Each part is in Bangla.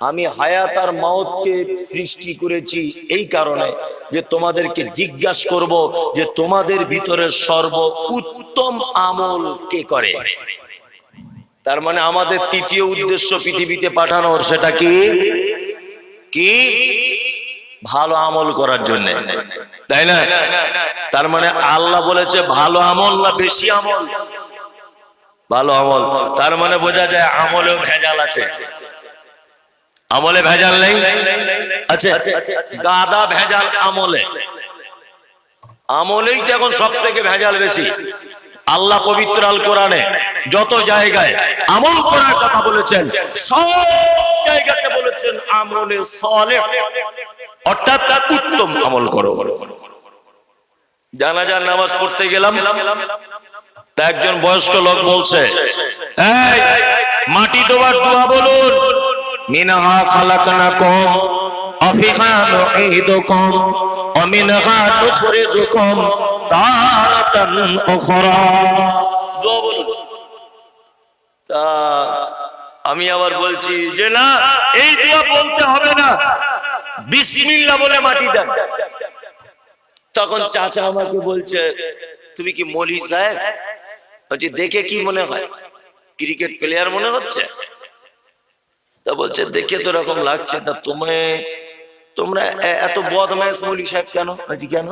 আমি হায়াত আর মাউতকে সৃষ্টি করেছি এই কারণে যে তোমাদেরকে জিজ্ঞাসা করব যে তোমাদের ভিতরে সর্ব উত্তম আমল কে করে? তার মানে আমাদের তৃতীয় উদ্দেশ্য পৃথিবীতে পাঠানোর, সেটা কি? কি? ভালো আমল করার জন্য। তাই না? তার মানে আল্লাহ বলেছে, ভালো আমল না বেশি আমল? ভালো আমল। তার মানে বোঝা যায় আমলেও ভেজাল আছে। আমলে ভেজাল নেই? গাদা ভেজাল আমলে। আমলেই তো এখন সব থেকে ভেজাল বেশি। আল্লাহ পবিত্র আল কোরআনে যত জায়গায় আমল করার কথা বলেছেন, সব জায়গাতে বলেছেন, আমলে সলে অর্থাৎ উত্তম আমল করো। জানাজার নামাজ পড়তে গেলাম একজন বয়স্ক লোক বলছে মাটি দেওয়ার দোয়া বলুন। মিনহা খালাকনাকুম, অফিহা নুঈদুকুম নুখরিজুকুম, তারাতান উখরা। দোয়া বলুন। তা আমি আবার বলছি যে, না, এই দোয়া বলতে হবে না। বিসমিল্লাহ বলে মাটি দেন। তখন চাচা আমাকে বলছে তুমি কি মলি সাহেব? বলছি দেখে কি মনে হয়? ক্রিকেট প্লেয়ার মনে হচ্ছে? তা বলছে দেখে তো এরকম লাগছে। তা তুমি তোমরা এত বদমাস মলি সাহেব কেন? বলছি কেন?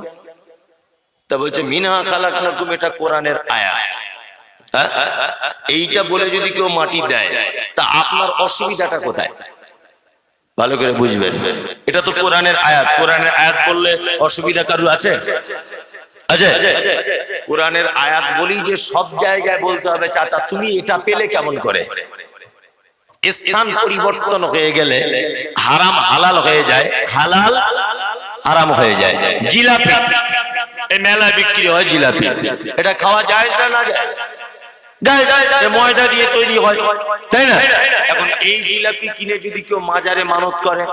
তা বলছে মিনহা খালাক না তুমি এটা কোরআনের আয়া হ্যাঁ? এইটা বলে যদি কেউ মাটি দেয় তা আপনার অসুবিধাটা কোথায়? ভালো করে বুঝবেন। এটা তো কোরআনের আয়াত। কোরআনের আয়াত বললে অসুবিধা কারু আছে? কোরআনের আয়াত বলি যে সব জায়গায় বলতে হবে, চাচা, তুমি এটা পেলে কেমন করে? স্থান পরিবর্তন হয়ে গেলে হারাম হালাল হয়ে যায়, হালাল হারাম হয়ে যায়। জিলাপি। এই মেলায় বিক্রি হয় জিলাপি। এটা খাওয়া যায় না যায়? ময়দা দিয়ে তৈরি হয়। তাই না? এখন এই জিলাপি কিনে যদি কেউ মাজারে মানত করে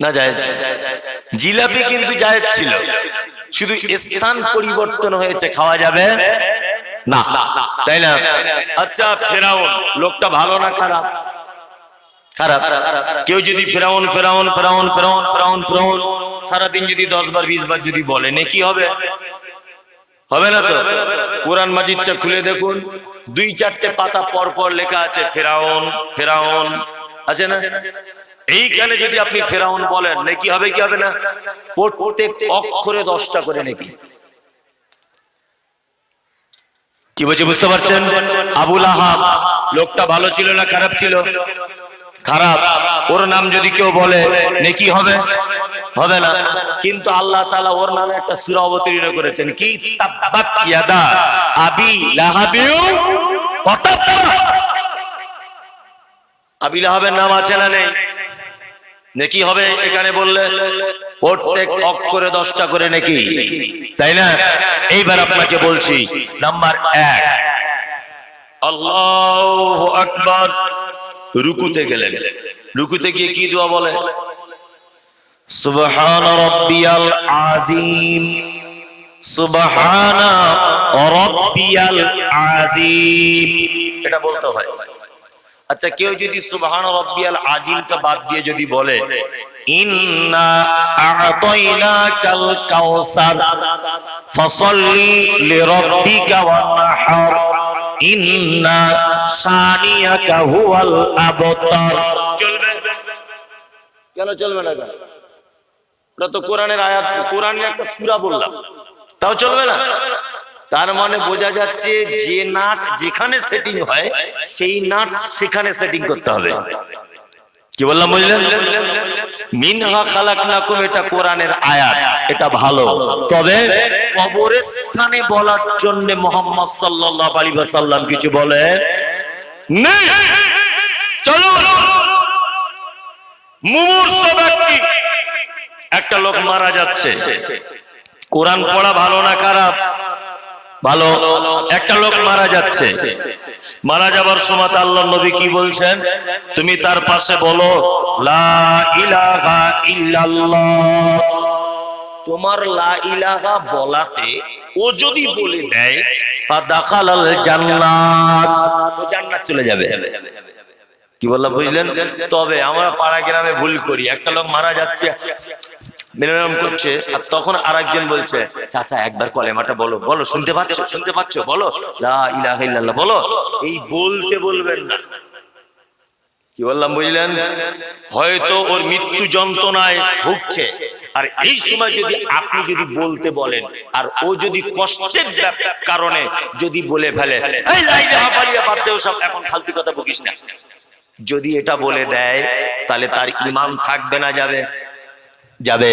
না জিলাপি কিন্তু জায়েজ ছিল। শুধু স্থান পরিবর্তন হয়েছে খাওয়া যাবে? না। তাই না? আচ্ছা ফেরাউন লোকটা ভালো না খারাপ? খারাপ। কেউ যদি ফেরাউন ফেরাউন ফেরাউন ফেরাউন ফেরাউন ফেরাউন সারাদিন যদি দশ বার বিশ বার যদি বলে নে কি হবে? হবে না তো? কোরআন মাজিদটা খুলে দেখুন। দুই চারটে পাতা পর পর লেখা আছে, ফেরাউন ফেরাউন। আছে না? এইখানে যদি আপনি ফেরাউন বলেন, নাকি হবে কি হবে না? প্রত্যেক অক্ষরে দশটা করে নাকি। কি বলছে, বুঝতে পারছেন? আবুল আহাব, লোকটা ভালো ছিল না খারাপ ছিল? খারাপ। ওর নাম যদি কেউ বলে, নেকি হবে? হবে না। কিন্তু আল্লাহ তাআলা ওর নামে একটা সূরা অবতীর্ণ করেছেন। কি? আবি নাম আছে না নেই? নেকি হবে এখানে বললে? প্রত্যেক অক্ষরে দশটা করে নাকি। তাই না? এইবার আপনাকে বলছি, নাম্বার এক। আল্লাহ আকবার। রুকুতে গেলেন। রুকুতে গিয়ে কি দোয়া বলে? সুবহান রব্বিয়াল আজিম সুবহান রব্বিয়াল আজিম এটা বলতে হয়। আচ্ছা কেউ যদি সুবহান রব্বিয়াল আজিমটা বাদ দিয়ে যদি বলে, ইন্না আ'তাইনাকাল কাউসার ফসল্লি লিরাব্বিকা ওয়ানহার, ইন্না শানিয়াকা হুয়াল আবতার। চলবে? কেন চলবে না ওটা তো কোরআনের আয়াত, কোরআনের একটা সূরা বললাম। তাও চলবে না? তার মানে বোঝা যাচ্ছে যে নাট যেখানে সেটিং হয়, সেই নাট সেখানে সেটিং করতে হবে। কি বললাম, বুঝলেন? মিনহা খালাকনাকুম, এটা কোরআনের আয়াত, এটা ভালো। তবে কবরের স্থানে বলার জন্য মোহাম্মদ সাল্লাল্লাহু আলাইহি ওয়াসাল্লাম কিছু বলে নেই। চলো। মুমূর্ষ ব্যক্তি একটা লোক মারা যাচ্ছে। কোরআন পড়া ভালো না খারাপ? ভালো। একটা লোক মারা যাচ্ছে। মারা যাবার সময় আল্লাহ নবী কি বলছেন? তুমি তার পাশে বলো তোমার লা ইলাহা বলাতে ও যদি বলে দেয় জান্নাত। জান্নাত চলে যাবে। কি বললাম বুঝলেন? তবে আমরা পাড়া গ্রামে ভুল করি। একটা লোক মারা যাচ্ছে মিলনাম করছে আর তখন আরেকজন বলছে চাচা একবার কলেমাটা বলো। বলো শুনতে পাচ্ছ? শুনতে পাচ্ছ? বলো। লা বলো। এই বলতে বলবেন না। কি বললাম বুঝলেন? হয়তো ওর মৃত্যু যন্ত্রণায় ভুগছে। আর এই সময় যদি আপনি যদি বলতে বলেন আর ও যদি কষ্টের কারণে যদি বলে ফেলে এই লা ইলাহা পালিয়া বাদ দেও সব এখন ফালতু কথা বকিস না। যদি এটা বলে দেয় তাহলে তার ইমান থাকবে না যাবে। যাবে।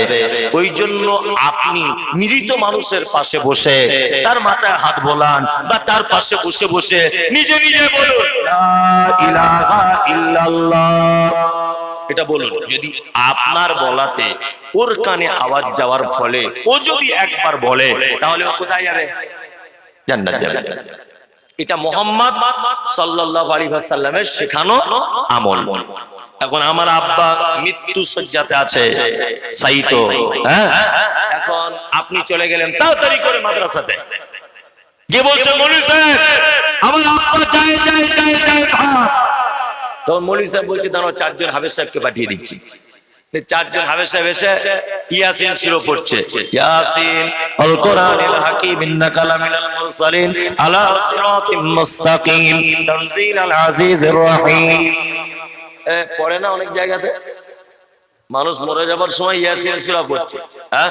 ওই জন্য আপনি মৃত মানুষের পাশে বসে তার মাথায় হাত বোলান বা তার পাশে বসে বসে নিজে নিজে বলুন। এটা বলুন যদি আপনার বলাতে ওর কানে আওয়াজ যাওয়ার ফলে ও যদি একবার বলে তাহলে ও কোথায় যাবে? জান্নাত যাবে। এটা মোহাম্মদ সাল্লাল্লাহু আলাইহি ওয়াসাল্লামের শেখানো আমল। এখন আমার আব্বা মৃত্যু সজ্জাতে আছে সাইত হ্যাঁ? এখন আপনি চলে গেলেন তাড়াতাড়ি করে মাদ্রাসাতে। যে বলছে মৌলী সাহেব? আমার আব্বা চাই চাই চাই চাই তখন মৌলী সাহেব বলছে দাঁড়াও চারজন হাফেজ সাহেবকে পাঠিয়ে দিচ্ছি। চারজন হাফেজ সাহেব এসে ইয়াসিন শুরু করছে ইয়াসিন, আল কোরআনুল ইন্নাকা লামিনাল মুরসালিন, আলা সিরাতিম মুস্তাকিম তানজিলাল রহিম। পড়ে না অনেক জায়গাতে? মানুষ মরে যাবার সময় ইয়াসিন সূরা পড়ছে। হ্যাঁ?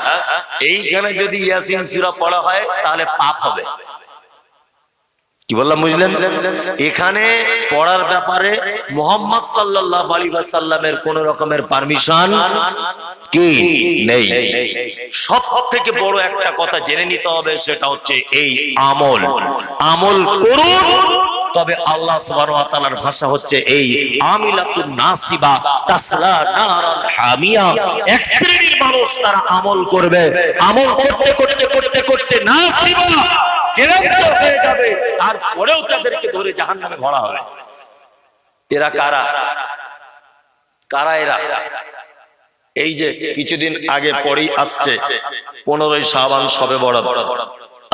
এইখানে যদি ইয়াসিন সূরা পড়া হয়, তাহলে পাপ হবে। কি বললাম বুঝলেন? এখানে পড়ার ব্যাপারে মোহাম্মদ সাল্লাল্লাহু আলাইহি ওয়াসাল্লামের কোন রকমের পারমিশন কি নেই। সব থেকে বড় একটা কথা জেনে নিতে হবে সেটা হচ্ছে এই আমল। আমল করুন তবে আল্লাহ তাআলার ভাষা হচ্ছে এই আমিলাতুন নাসিবা তাসলা নারান হামিয়া। এক শ্রেণির মানুষ তারা আমল করবে। আমল করতে করতে করতে করতে নাসিবা হয়ে যাবে। তারপরেও তাদেরকে ধরে জাহান্নামে ভরা হবে। এরা কারা? কারা এরা? এই যে কিছুদিন আগে পরেই আসছে, পনেরোই সাবান সবে বড়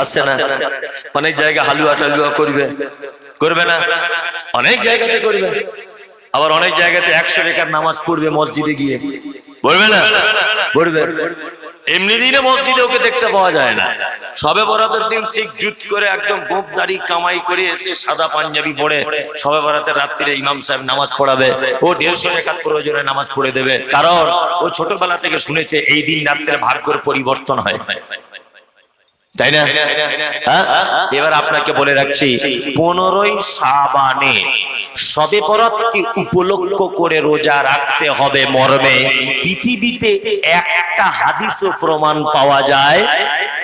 আসছে না? অনেক জায়গায় হালুয়া টালুয়া করবে। করবে না? অনেক জায়গাতে করবে। আবার অনেক জায়গাতে একশো রেখার নামাজ পড়বে মসজিদে গিয়ে। পড়বে না? পড়বে এমনি দিনে মসজিদে ওকে দেখতে পাওয়া যায় না। সবে বরাতের দিন ঠিক জুত করে একদম গোপ দাড়ি কামাই করে এসে সাদা পাঞ্জাবি পরে সবে বরাতের রাত্রিরে ইমাম সাহেব নামাজ পড়াবে। ও দেড়শো রেখাত প্রয়োজনে নামাজ পড়ে দেবে। কারণ ও ছোটবেলা থেকে শুনেছে এই দিন রাত্রে ভাগ্যের পরিবর্তন হয়। তাই না? হ্যাঁ? এবার আপনাকে বলে রাখছি, পনেরোই সাবানে সবে বরাতকে উপলক্ষ করে রোজা রাখতে হবে মর্মে। পৃথিবীতে একটা হাদিসও প্রমাণ পাওয়া যায়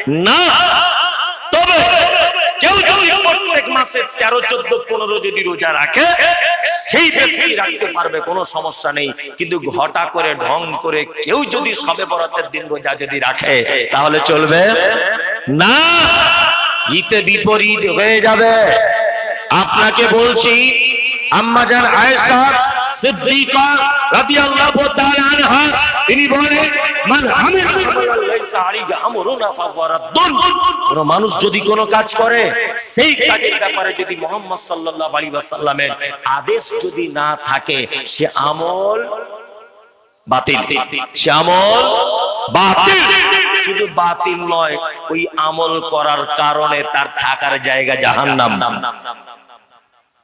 না, তবে কেউ যদি প্রত্যেক মাসে তেরো, চোদ্দ, পনেরো যদি রোজা রাখে, সেই ব্যক্তি রাখতে পারবে, কোনো সমস্যা নেই। কিন্তু ঘটা করে, ঢং করে কেউ যদি সবে বরাতের দিন রোজা যদি রাখে, তাহলে চলবে না। ইতে বিপরীত হয়ে যাবে। আপনাকে বলছি, আম্মাজান আয়েশা সিদ্দিকা রাদিয়াল্লাহু তাআলা আনহা, তিনি বলেন, মান ফাহুয়া কোন মানুষ যদি কোনো কাজ করে, সেই কাজের ব্যাপারে যদি মুহাম্মদ সাল্লাল্লাহু আলাইহি ওয়াসাল্লামের আদেশ যদি না থাকে, সে আমল বাতিল। সে আমল বাতিল। শুধু বাতিল নয়, ওই আমল করার কারণে তার থাকার জায়গা জাহান্নাম।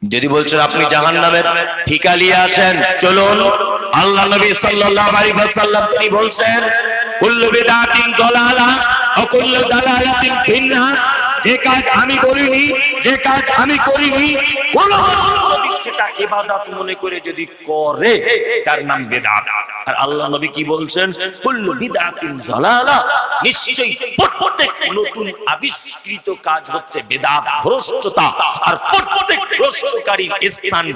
যদি বলছেন আপনি জাহান নামের ঠিকা নিয়ে আছেন চলুন। আল্লাহ নবী সাল্লাল্লাহু তিনি বলছেন যে কাজ আমি করিনি, যে কাজ আমি করিনি সেটা ইবাদত মনে করে যদি করে, তার নাম বেদাত। আর আল্লাহ নবী কি বলছেন? কুল্লু বিদআতিন দালালা নিশ্চয়ই প্রত্যেক নতুন আবিষ্কৃত কাজ হচ্ছে বেদাত, ভ্রষ্টতা। আর প্রত্যেক স্থান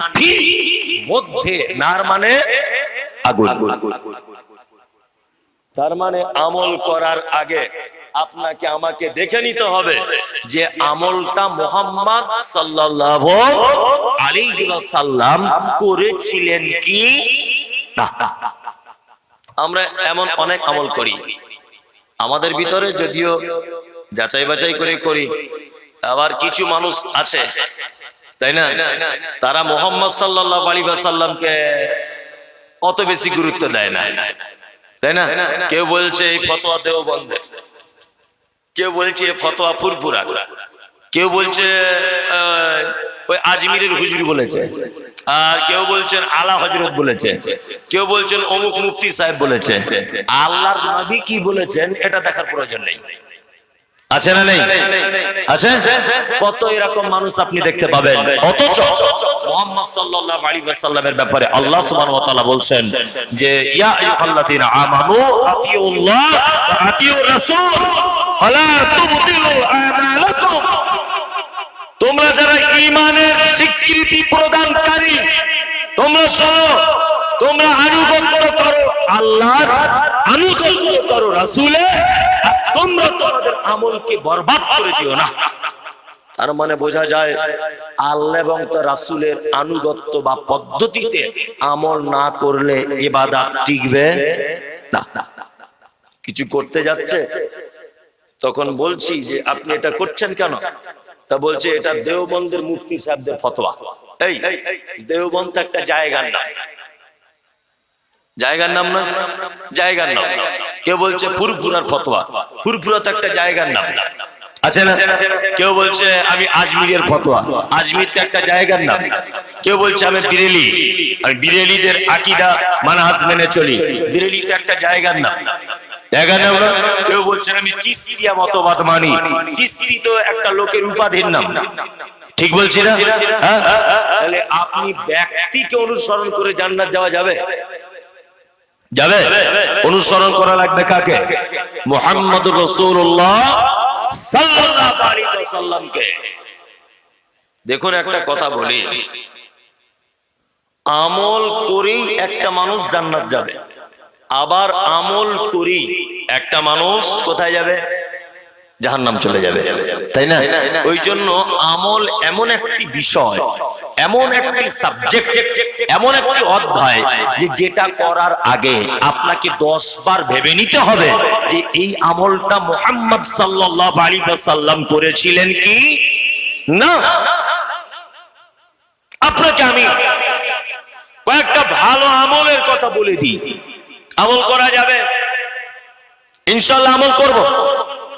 মধ্যে নার মানে আগুন। তার মানে আমল করার আগে আপনাকে আমাকে দেখে নিতে হবে যে আমলটা মোহাম্মদ সাল্লাল্লাহু আলাইহি ওয়াসাল্লাম করেছিলেন কি? আমরা এমন অনেক আমল করি। আমাদের ভিতরে যদিও যাচাই বাছাই করে করি, আবার কিছু মানুষ আছে, তাই না? তারা মোহাম্মদ সাল্লাহ আলী সাল্লামকে অত বেশি গুরুত্ব দেয় না, তাই না? কেউ বলছে, এই ফতোয়া দেও বন্ধের কেউ বলছে ফতোয়া ফুরফুরা। কেউ বলছে ওই আজমিরের হুজুরি বলেছে। আর কেউ বলছেন আলা হজরত বলেছে। কেউ বলছেন অমুক মুফতি সাহেব বলেছে। আল্লাহর নবী কি বলেছেন, এটা দেখার প্রয়োজন নেই। আছে না নেই? আছে? কত এরকম মানুষ আপনি দেখতে পাবেন? অথচ মুহাম্মদ সাল্লাল্লাহু আলাইহি ওয়াসাল্লামের ব্যাপারে আল্লাহ সুবহানাহু ওয়া তাআলা বলছেন যে, ইয়া আইয়ুহাল্লাযীনা আমানু আতিউল্লাহ ওয়া আতিউর রাসূল ওয়ালা তুবতিলু আমালাকুম। তোমরা যারা ঈমানের স্বীকৃতি প্রদানকারী, তোমরা শোনো, তোমরা আনুগত্য আনুগত্য করো রাসূলের, আর তোমরা তোমাদের আমলকে বরবাদ করে দিও না। তার মানে বোঝা যায়, আল্লাহ এবং তার রাসূলের আনুগত্য বা পদ্ধতিতে আমল না করলে ইবাদত টিকবে না। কিছু করতে যাচ্ছে, তখন বলছি যে, আপনি এটা করছেন কেন? তা বলছে, এটা দেওবন্দের মুফতি সাহেবদের ফতোয়া। এই, দেওবন্দ একটা জায়গার নাম। জায়গার নাম না? জায়গার নাম। কেউ বলছে ফুরফুরার ফতোয়া। ফুরফুরা তো একটা জায়গার নাম। আছে না? কেউ বলছে আমি আজমিরের ফতোয়া। আজমির তো একটা জায়গার নাম। কেউ বলছে আমি বিরেলি। আমি বিরেলিদের আকিদা মানহাজ মেনে চলি। বিরেলি তো একটা জায়গার নাম। জায়গার নাম না? কেউ বলছেন আমি চিস্তিয়া মতবাদ মানি চিস্তি তো একটা লোকের উপাধির নাম। ঠিক বলছি না? হ্যাঁ? আপনি ব্যক্তিকে অনুসরণ করে জান্নাত যাওয়া যাবে? যাবে? অনুসরণ করা লাগবে কাকে? মোহাম্মদ রসুল্লাহ দেখুন একটা কথা বলি। আমল করি একটা মানুষ জান্নাত যাবে। আবার আমল করি একটা মানুষ কোথায় যাবে? জাহান্নাম চলে যাবে। তাই না? ওই জন্য আমল এমন একটি বিষয় এমন একটি সাবজেক্ট এমন একটি অধ্যায় যে যেটা করার আগে আপনাকে দশ বার ভেবে নিতে হবে যে এই আমলটা মোহাম্মদ সাল্লাহ আলী সাল্লাম করেছিলেন কি? না। আপনাকে আমি কয়েকটা ভালো আমলের কথা বলে দিই। আমল করা যাবে? ইনশাল্লাহ আমল করব।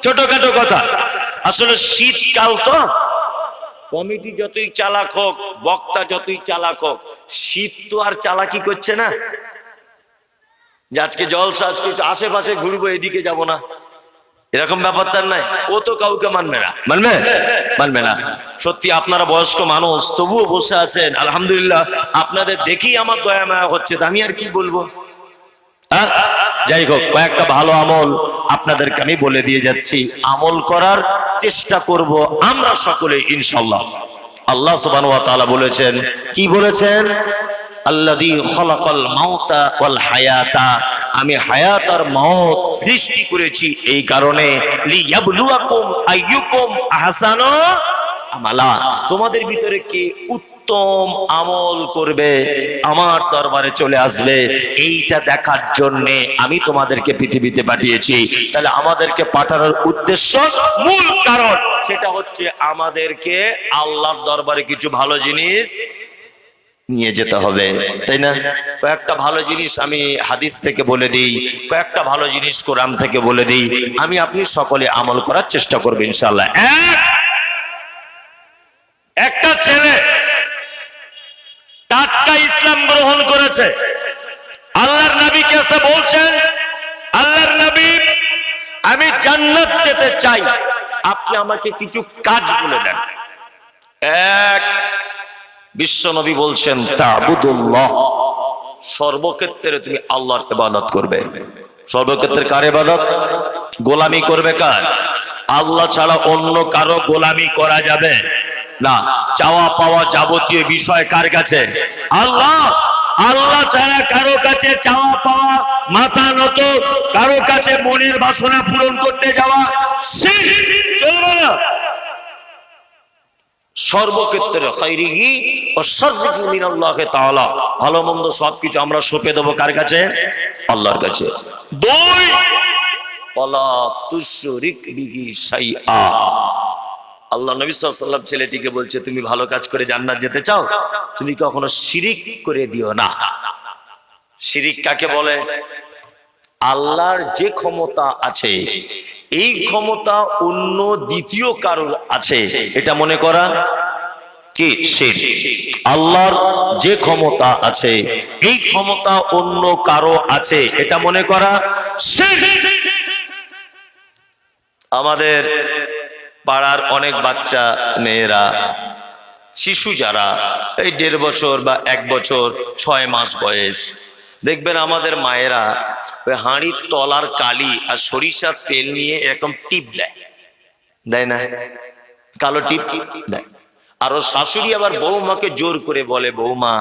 ছোটখাটো কথা। আসলে শীতকাল তো। কমিটি যতই চালাক হোক, বক্তা যতই চালাক হোক, শীত তো আর চালাকি করছে না। যে আজকে জলসা আজকে আশেপাশে ঘুরবো, এদিকে যাব না। এরকম ব্যাপার তার নাই। ও তো কাউকে মানবে না। মানবে? মানবে না। সত্যি আপনারা বয়স্ক মানুষ, তবুও বসে আছেন। আলহামদুলিল্লাহ, আপনাদের দেখি আমার দয়া মায়া হচ্ছে। আমি আর কি বলব? হ্যাঁ? যাই হোক, কয়েকটা ভালো আমল আপনাদেরকে আমি বলে দিয়ে যাচ্ছি। আমল করার চেষ্টা করব আমরা সকলে ইনশাল্লাহ আল্লাহ তাআলা বলেছেন, কি বলেছেন? আমি হায়াত আর মওত সৃষ্টি করেছি এই কারণে। তোমাদের ভিতরে কি উত্তম আমল করবে, আমার দরবারে চলে আসবে। এইটা দেখার জন্য আমি তোমাদেরকে পৃথিবীতে পাঠিয়েছি। তাহলে আমাদেরকে পাঠানোর উদ্দেশ্য মূল কারণ, সেটা হচ্ছে আমাদেরকে আল্লাহর দরবারে কিছু ভালো জিনিস নিয়ে যেতে হবে, তাই না? কয়েকটা ভালো জিনিস আমি হাদিস থেকে বলে দিই, কয়েকটা ভালো জিনিস কোরআন থেকে বলে দিই, আমি আপনি সকলে আমল করার চেষ্টা করব ইনশাল্লাহ একটা ছেলে টাটকা ইসলাম গ্রহণ করেছে। আল্লাহর নবীকে এসে বলছেন, আল্লাহর নবী, আমি জান্নাত যেতে চাই। আপনি আমাকে কিছু কাজ বলে দেন। এক, বিশ্ব নবী বলছেন, তাবুদুল্লাহ, সর্বক্ষেত্রে তুমি আল্লাহর ইবাদত করবে। সর্বক্ষেত্রে কার ইবাদত? গোলামি করবে কার? আল্লাহ ছাড়া অন্য কারও গোলামি করা যাবে না, চাওয়া পাওয়া যাবতীয় বিষয় কার কাছে? আল্লাহ আল্লাহ ছাড়া কারও কাছে চাওয়া পাওয়া মাথা নত, কারও কাছে মনের বাসনা পূরণ করতে যাওয়া চলবে না। সর্বক্ষেত্রে আল্লাহ নবী সাল্লাম ছেলেটিকে বলছে, তুমি ভালো কাজ করে জান্নাত যেতে চাও? তুমি কখনো শিরিক করে দিও না। শিরিক কাকে বলে? আল্লাহর যে ক্ষমতা আছে, এই ক্ষমতা অন্য দ্বিতীয় কারোর আছে। এটা মনে করা কি? আল্লাহর যে ক্ষমতা আছে, এই ক্ষমতা অন্য কারও আছে। এটা মনে করা আমাদের পাড়ার অনেক বাচ্চা, মেয়েরা, শিশু যারা, এই দেড় বছর বা এক বছর, ছয় মাস বয়স, দেখবেন আমাদের মায়েরা ওই হাঁড়ির তলার কালি আর সরিষার তেল নিয়ে এরকম টিপ দেয়। দেয় না? কালো টিপ দেয়। আর ওর শাশুড়ি আবার বৌমাকে জোর করে বলে বৌমা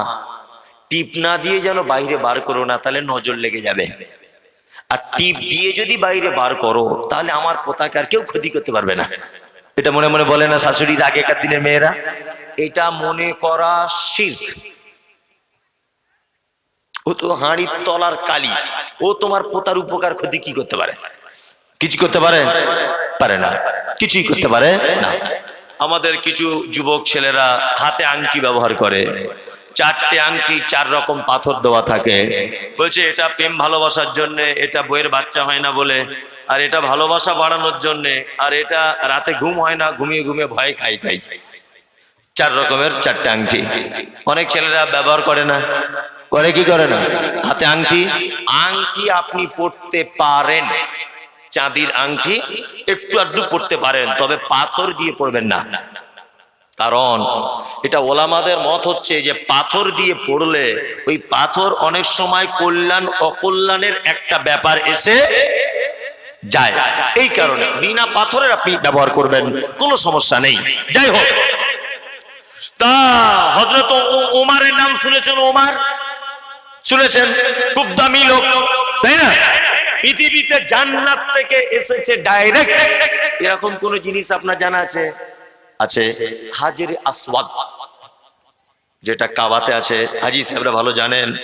টিপ না দিয়ে যেন বাইরে বার করো না, তাহলে নজর লেগে যাবে। আর টিপ দিয়ে যদি বাইরে বার করো, তাহলে আমার পতাকা আর কেউ ক্ষতি করতে পারবে না। এটা মনে মনে বলে না শাশুড়ির আগেকার দিনের মেয়েরা? এটা মনে করা শির্ক। ও তো হাঁড়ির তলার কালি। ও তোমার পোতার উপকার ক্ষতি কি করতে পারে? কিছু করতে পারে? পারে না। কিছুই করতে পারে না। আমাদের কিছু যুবক ছেলেরা হাতে আংটি ব্যবহার করে। চারটে আংটি, চার রকম পাথর দেওয়া থাকে। বলছে, এটা প্রেম ভালোবাসার জন্য, এটা বইয়ের বাচ্চা হয় না বলে আর এটা ভালোবাসা বাড়ানোর জন্য, আর এটা রাতে ঘুম হয় না, ঘুমিয়ে ঘুমিয়ে ভয় খাই খাই। চার রকমের চারটে আংটি। অনেক ছেলেরা ব্যবহার করে না। করে কি করে না? হাতে আংটি। আংটি আপনি পড়তে পারেন। চাঁদির আংটি একটু আধটু পড়তে পারেন, তবে পাথর দিয়ে পড়বেন না। কারণ এটা ওলামাদের মত হচ্ছে যে পাথর দিয়ে পড়লে ওই পাথর অনেক সময় কল্যাণ, অকল্যাণের একটা ব্যাপার এসে যায়। এই কারণে বিনা পাথরের আপনি ব্যবহার করবেন, কোনো সমস্যা নেই। যাই হোক। তা হজরত ওমারের নাম শুনেছেন ওমার শুনেছেন? খুব দামি লোক। তাই না? পৃথিবীতে জান্নাত থেকে এসেছে ডাইরেক্ট এরকম কোন জিনিস আপনার জানা আছে? আছে হাজির আসওয়াদ। যেটা কাবাতে আছে। হাজি সাহেবরা ভালো জানেন,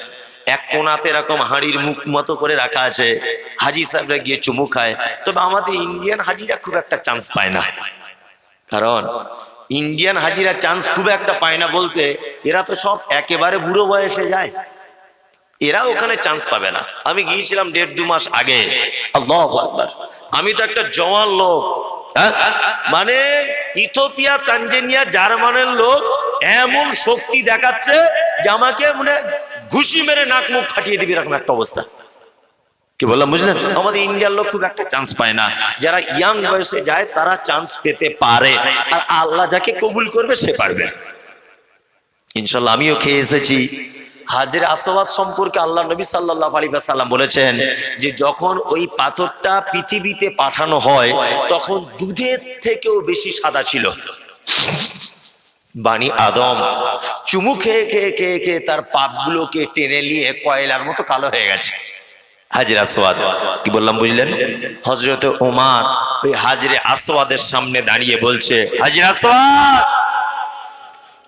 এক কোনাতে এরকম হাঁড়ির মুখ মতো করে রাখা আছে। হাজি সাহেবরা গিয়ে চুমু খায়। তবে আমাদের ইন্ডিয়ান হাজিরা খুব একটা চান্স পায় না। কারণ ইন্ডিয়ান হাজিরা চান্স খুব একটা পায় না বলতে এরা তো সব একেবারে বুড়ো বয়সে যায়। এরা ওখানে চান্স পাবে না। আমি গিয়েছিলাম দেড় দু মাস আগে। আমি তো একটা জওয়ান লোক। হ্যাঁ? মানে ইথোপিয়া তানজেনিয়া, জার্মানের লোক এমন শক্তি দেখাচ্ছে যে আমাকে মানে ঘুষি মেরে নাক মুখ ফাটিয়ে দিবি এরকম একটা অবস্থা। কি বললাম, বুঝলেন? আমাদের ইন্ডিয়ার লোক খুব একটা চান্স পায় না। যারা ইয়াং বয়সে যায়, তারা চান্স পেতে পারে। আর আল্লাহ যাকে কবুল করবে, সে পারবে। ইনশাল্লাহ আমিও খেয়ে এসেছি। হাজের আসওয়াদ সম্পর্কে আল্লাহ নবী সাল্লাহ আলী সাল্লাম বলেছেন যে, যখন ওই পাথরটা পৃথিবীতে পাঠানো হয়, তখন দুধের থেকেও বেশি সাদা ছিল। বাণী আদম। চুমু খেয়ে খেয়ে খেয়ে খেয়ে তার পাপগুলোকে টেনে নিয়ে কয়লার মতো কালো হয়ে গেছে। হাজির আসওয়াদ, কি বললাম বুঝলেন? হজরত ওমার ওই হাজরে সামনে দাঁড়িয়ে বলছে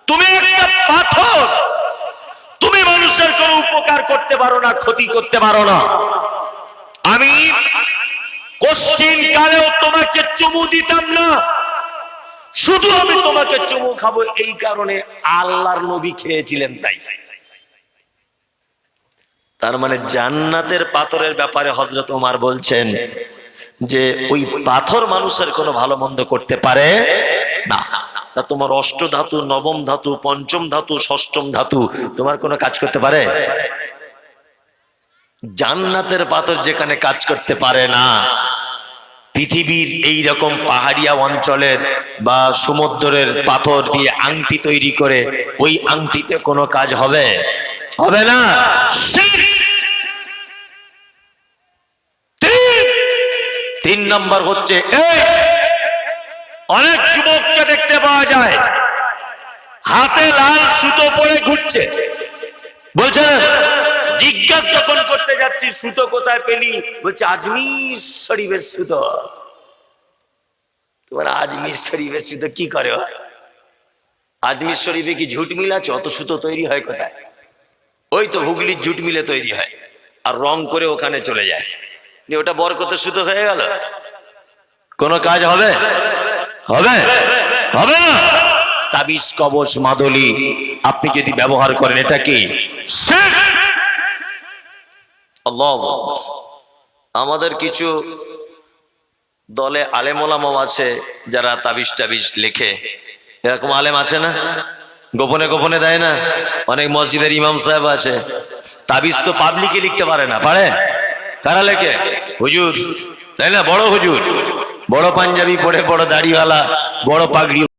তুমি একটা পাথর। তুমি মানুষের কোনো উপকার করতে পারো না, ক্ষতি করতে পারো না। আমি কোশ্চিন কালেও তোমাকে চুমু দিতাম না। শুধু আমি তোমাকে চুমু খাব, এই কারণে আল্লাহর নবী খেয়েছিলেন তাই। তার মানে জান্নাতের পাথরের ব্যাপারে হজরত ওমার বলছেন যে, ওই পাথর মানুষের কোনো ভালো মন্দ করতে পারে না। তা তোমার অষ্ট ধাতু, নবম ধাতু, পঞ্চম ধাতু, ষষ্ঠম ধাতু, তোমার কোনো কাজ করতে পারে? জান্নাতের পাথর যেখানে কাজ করতে পারে না। পৃথিবীর এই রকম পাহাড়িয়া অঞ্চলের বা সমুদ্রের পাথর দিয়ে আংটি তৈরি করে ওই আংটিতে কোনো কাজ হবে? হবে না। তিন! নম্বর হচ্ছে অনেক যুবককে দেখতে পাওয়া যায়। হাতে লাল সুতো পরে ঘুরছে। বলছেন জিজ্ঞাসা যখন করতে যাচ্ছি, সুতো কোথায় পেলি? বলছে, আজমির শরীফের সুতো। তোমার আজমির শরীফের সুতো কি করে? আজমির শরীফে কি ঝুট মিল আছে? অত সুতো তৈরি হয় কোথায়? ওই তো হুগলির ঝুট মিলে তৈরি হয়। আর রং করে ওখানে চলে যায়। ওটা বরকতে সুতো হয়ে গেল। কোনো কাজ হবে? হবে? হবে না? তাবিজ, কবচ, মাদলি, আপনি যদি ব্যবহার করেন, এটা কি। আমাদের কিছু দলে আলেম আলেমোলামাও আছে যারা তাবিজ টাবিজ লেখে। এরকম আলেম আছে না? গোপনে গোপনে দেয় না? অনেক মসজিদের ইমাম সাহেব আছে। তাবিজ তো পাবলিকে লিখতে পারে না, পারে? কারা লেখে? হুজুর, তাই না? বড় হুজুর। বড় পাঞ্জাবি পরে বড় দাড়িওয়ালা, বড় পাগড়ি